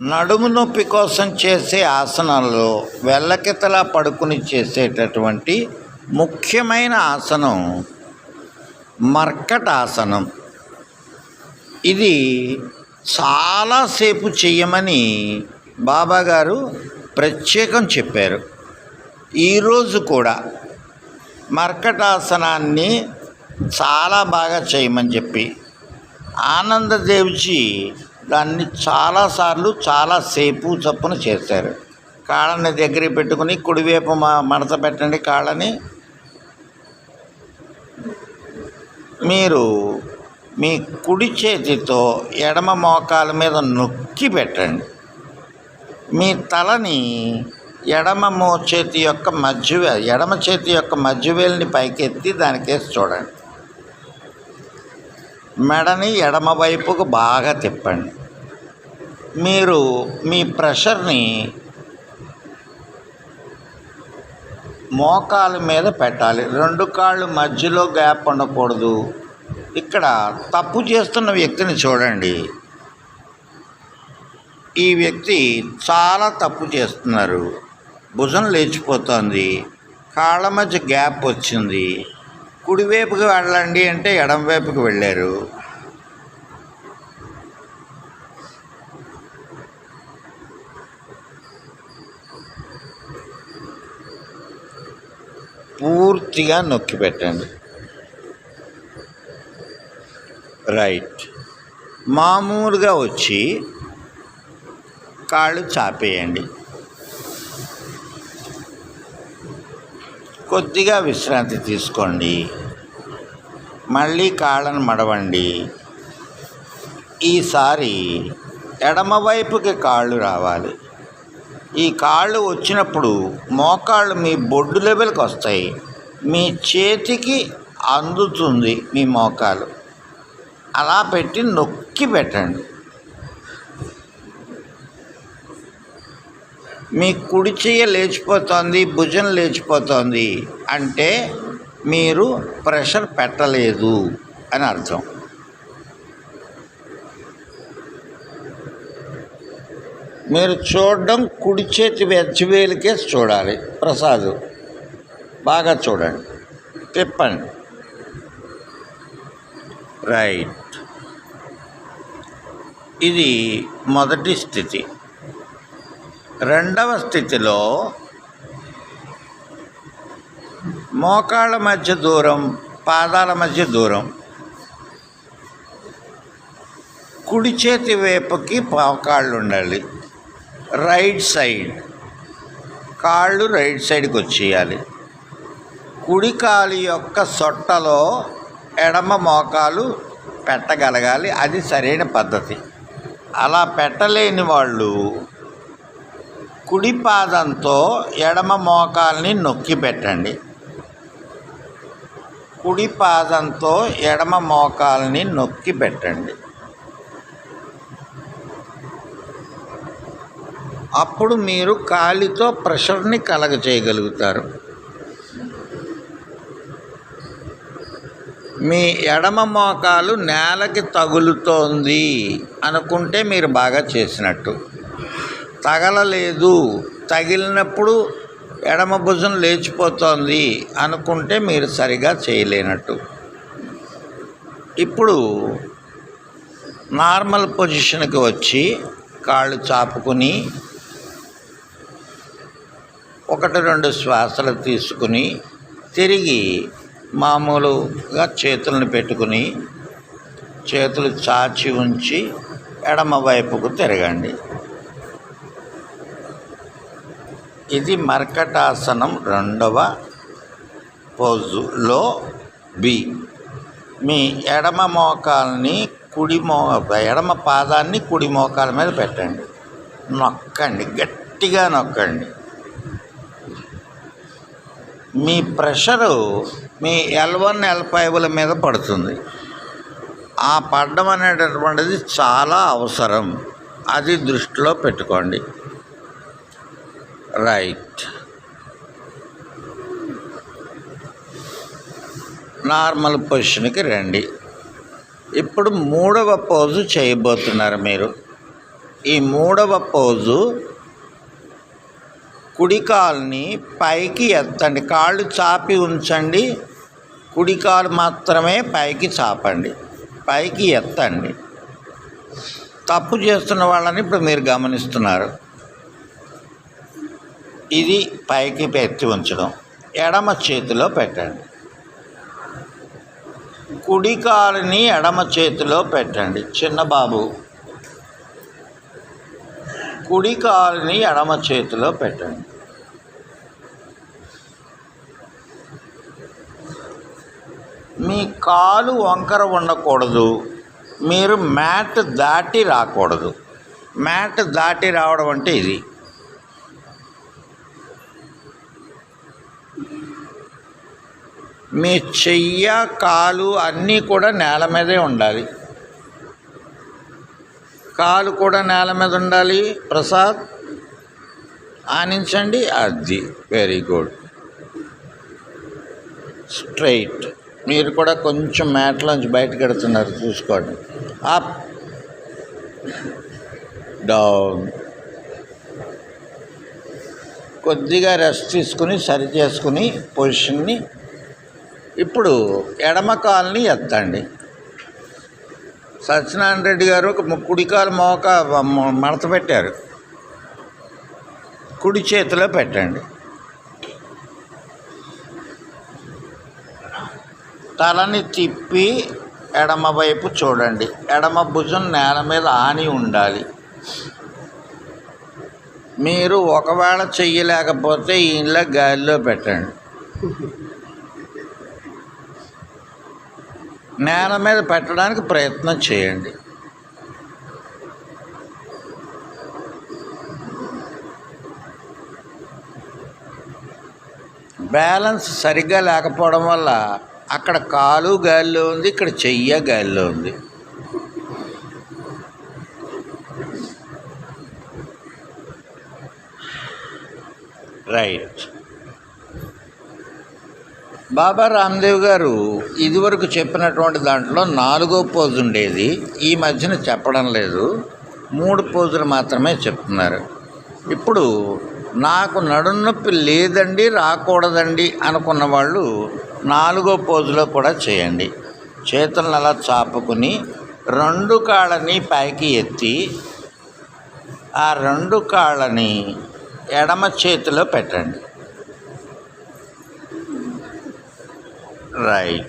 నడుము నొప్పి కోసం చేసే ఆసనాల్లో వెళ్ళకితలా పడుకుని చేసేటటువంటి ముఖ్యమైన ఆసనం మర్కటాసనం ఇది చాలాసేపు చేయమని బాబాగారు ప్రత్యేకం చెప్పారు. ఈరోజు కూడా మర్కటాసనాన్ని చాలా బాగా చేయమని చెప్పి ఆనందదేవ్జీ దాన్ని చాలాసార్లు చాలాసేపు చొప్పున చేశారు. కాళ్ళని దగ్గర పెట్టుకుని కుడివైపు మా మడత పెట్టండి కాళ్ళని. మీరు మీ కుడి చేతితో ఎడమ మోకాల మీద నొక్కి పెట్టండి. మీ తలని ఎడమ మో చేతి యొక్క మధ్యవే ఎడమ చేతి యొక్క మధ్యవేలిని పైకెత్తి దానికేసి చూడండి. మెడని ఎడమ వైపుకు బాగా తిప్పండి. మీరు మీ ప్రెషర్ని మోకాలు మీద పెట్టాలి. రెండు కాళ్ళు మధ్యలో గ్యాప్ ఉండకూడదు. ఇక్కడ తప్పు చేస్తున్న వ్యక్తిని చూడండి. ఈ వ్యక్తి చాలా తప్పు చేస్తున్నారు. భుజం లేచిపోతోంది. కాళ్ళ మధ్య గ్యాప్ వచ్చింది. కుడివైపుకి వెళ్ళండి అంటే ఎడంవైపుకి వెళ్ళారు. పూర్తిగా నొక్కి పెట్టండి. రైట్ మామూలుగా వచ్చి కాళ్ళు చాపేయండి. కొద్దిగా విశ్రాంతి తీసుకోండి. మళ్ళీ కాళ్ళను మడవండి. ఈసారి ఎడమవైపుకి కాళ్ళు రావాలి. ఈ కాళ్ళు వచ్చినప్పుడు మోకాళ్ళు మీ బొడ్డు లెవెల్కి వస్తాయి. మీ చేతికి అందుతుంది మీ మోకాలు. అలా పెట్టి నొక్కి పెట్టండి. మీ కుడి చెయ్య లేచిపోతోంది భుజం లేచిపోతోంది అంటే మీరు ప్రెషర్ పెట్టలేదు అని అర్థం. మీరు చూడడం కుడి చేతి వెచ్చవేలికే చూడాలి. ప్రసాదు బాగా చూడండి. తిప్పండి. రైట్. ఇది మొదటి స్థితి. రెండవ స్థితిలో మోకాళ్ళ మధ్య దూరం పాదాల మధ్య దూరం కుడి చేతి వైపుకి మోకాళ్ళు ఉండాలి. Right side. కాళ్ళు రైట్ సైడ్కి వచ్చేయాలి. కుడి కాలు యొక్క సొట్టలో ఎడమ మోకాలు పెట్టగలగాలి. అది సరైన పద్ధతి. అలా పెట్టలేని వాళ్ళు కుడి పాదంతో ఎడమ మోకాల్ని నొక్కి పెట్టండి. కుడి పాదంతో ఎడమ మోకాల్ని నొక్కి పెట్టండి. అప్పుడు మీరు కాలితో ప్రెషర్ని కలగ చేయగలుగుతారు మీ ఎడమ మోకాలు నేలకి తగులుతోంది అనుకుంటే మీరు బాగా చేసినట్టు. తగలలేదు తగిలినప్పుడు ఎడమ భుజం లేచిపోతోంది అనుకుంటే మీరు సరిగా చేయలేనట్టు. ఇప్పుడు నార్మల్ పొజిషన్కి వచ్చి కాళ్ళు చాపుకుని ఒకటి రెండు శ్వాసలు తీసుకుని తిరిగి మామూలుగా చేతులను పెట్టుకుని చేతులు చాచి ఉంచి ఎడమ వైపుకు తిరగండి. ఇది మర్కటాసనం రెండవ పోజులో బి. మీ ఎడమ మోకాల్ని కుడి మో ఎడమ పాదాన్ని కుడి మోకాల మీద పెట్టండి. నొక్కండి గట్టిగా నొక్కండి. మీ ప్రెషరు మీ ఎల్ వన్ ఎల్ ఫైవ్ల మీద పడుతుంది. ఆ పడడం అనేటటువంటిది చాలా అవసరం. అది దృష్టిలో పెట్టుకోండి. రైట్. నార్మల్ పొజిషన్కి రండి. ఇప్పుడు మూడవ పోజు చేయబోతున్నారు మీరు. ఈ మూడవ పోజు కుడికాల్ని పైకి ఎత్తండి. కాళ్ళు చాపి ఉంచండి. కుడికాలు మాత్రమే పైకి చాపండి. పైకి ఎత్తండి. తప్పు చేస్తున్న వాళ్ళని ఇప్పుడు మీరు గమనిస్తున్నారు. ఇది పైకి ఎత్తి ఉంచడం. ఎడమ చేతిలో పెట్టండి. కుడి కాలుని ఎడమ చేతిలో పెట్టండి. చిన్న బాబు. కుడి ఎడమ చేతిలో పెట్టండి. మీ కాలు వంకర ఉండకూడదు. మీరు మ్యాట్ దాటి రాకూడదు. మ్యాట్ దాటి రావడం అంటే ఇది. మీ చెయ్య కాలు అన్నీ కూడా నేల మీదే ఉండాలి. కాలు కూడా నేల మీద ఉండాలి. ప్రసాద్ ఆనించండి. అది వెరీ గుడ్ స్ట్రైట్ మీరు కూడా కొంచెం మ్యాట్లోంచి బయటకు ఎడుతున్నారు చూసుకోండి. అప్. డౌన్. కొద్దిగా రెస్ట్ తీసుకుని సరి చేసుకుని పొజిషన్ని ఇప్పుడు ఎడమ కాల్ని ఎత్తండి. సత్యనారాయణ రెడ్డి గారు ఒక కుడికాలు మోక మడత పెట్టారు. కుడి చేతిలో పెట్టండి. తలని తిప్పి ఎడమవైపు చూడండి. ఎడమ భుజం నేల మీద ఆని ఉండాలి. మీరు ఒకవేళ చెయ్యలేకపోతే ఇంట్లో గాలిలో పెట్టండి. నేల మీద పెట్టడానికి ప్రయత్నం చేయండి. బ్యాలెన్స్ సరిగ్గా లేకపోవడం వల్ల అక్కడ కాలు గాలిలో ఉంది ఇక్కడ చెయ్య గాల్లో ఉంది. రైట్. బాబా రామ్దేవ్ గారు ఇదివరకు చెప్పినటువంటి దాంట్లో నాలుగో పోజు ఉండేది. ఈ మధ్యన చెప్పడం లేదు. మూడు పోజులు మాత్రమే చెప్తున్నారు. ఇప్పుడు నాకు నడునొప్పి లేదండి రాకూడదండి అనుకున్న వాళ్ళు నాలుగో పోజులో కూడా చేయండి. చేతులను అలా చాపుకుని రెండు కాళ్ళని పైకి ఎత్తి ఆ రెండు కాళ్ళని ఎడమ చేతిలో పెట్టండి. రైట్.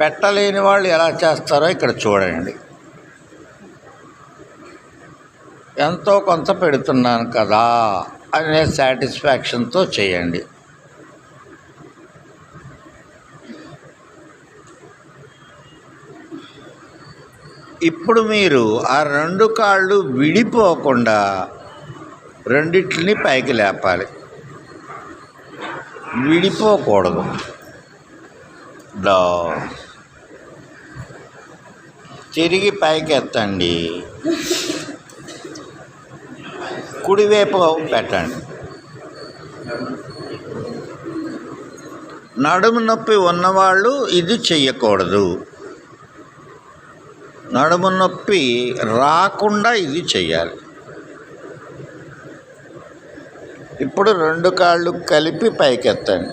పెట్టలేని వాళ్ళు ఎలా చేస్తారో ఇక్కడ చూడండి. ఎంతో కొంత పెడుతున్నాను కదా అనే సాటిస్ఫాక్షన్తో చేయండి. ఇప్పుడు మీరు ఆ రెండు కాళ్ళు విడిపోకుండా రెండిట్ని పైకి లేపాలి. విడిపోకూడదు. డా తిరిగి పైకి ఎత్తండి కుడివైపు పెట్టండి. నడుము నొప్పి ఉన్నవాళ్ళు ఇది చెయ్యకూడదు. నడుము నొప్పి రాకుండా ఇది చెయ్యాలి. ఇప్పుడు రెండు కాళ్ళు కలిపి పైకెత్తండి.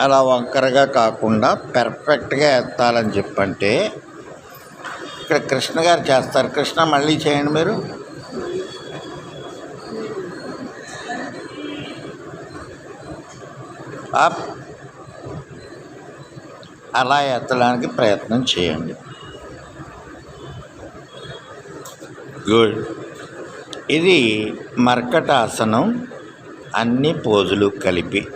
అలా వంకరగా కాకుండా పెర్ఫెక్ట్గా ఎత్తాలని చెప్పంటే ఇక్కడ కృష్ణ గారు చేస్తారు. కృష్ణ మళ్ళీ చేయండి మీరు. అప్ అలా ఎత్తడానికి ప్రయత్నం చేయండి. గుడ్. ఇది మర్కటాసనం అన్ని పోజులు కలిపి